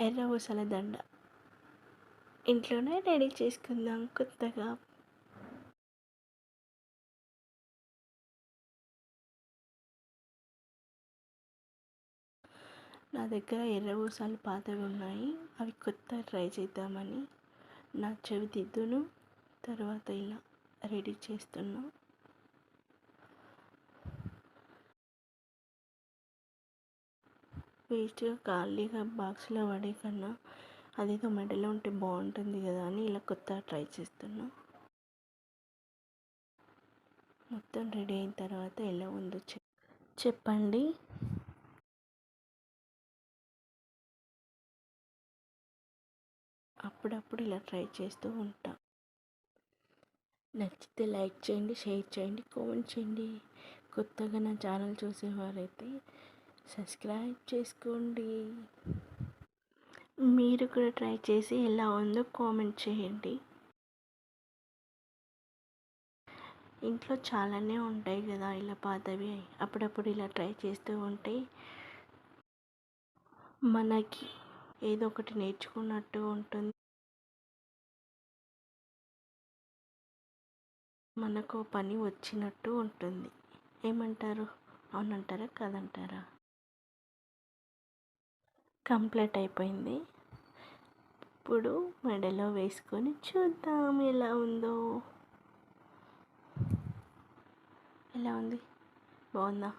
ఎర్ర ఊసల దండ. ఇంట్లోనే రెడీ చేసుకుందాం కొత్తగా. నా దగ్గర ఎర్ర ఊసలు పాతవి ఉన్నాయి. అవి కొత్త ట్రై చేద్దామని నా చెవి దిద్దును. తర్వాత ఇలా రెడీ చేస్తున్నా. వేస్ట్గా ఖాళీగా బాక్స్లో పడే కన్నా అదేదో మెడలో ఉంటే బాగుంటుంది కదా అని ఇలా కొత్తగా ట్రై చేస్తున్నా. మొత్తం రెడీ అయిన తర్వాత ఎలా ఉందో చెప్పండి. అప్పుడప్పుడు ఇలా ట్రై చేస్తూ ఉంటా. నచ్చితే లైక్ చేయండి షేర్ చేయండి కామెంట్ చేయండి. కొత్తగా నా ఛానల్ చూసేవారైతే సబ్స్క్రైబ్ చేసుకోండి. మీరు కూడా ట్రై చేసి ఎలా ఉందో కామెంట్ చేయండి. ఇంట్లో చాలానే ఉంటాయి కదా ఇలా పాతవి. అప్పుడప్పుడు ఇలా ట్రై చేస్తూ ఉంటే మనకి ఏదో ఒకటి నేర్చుకున్నట్టు ఉంటుంది. మనకు పని వచ్చినట్టు ఉంటుంది. ఏమంటారు? అవునంటారా? కాదంటారా? కంప్లీట్ అయిపోయింది. ఇప్పుడు మెడలో వేసుకొని చూద్దాం ఎలా ఉందో. ఎలా ఉంది? బాగుందా?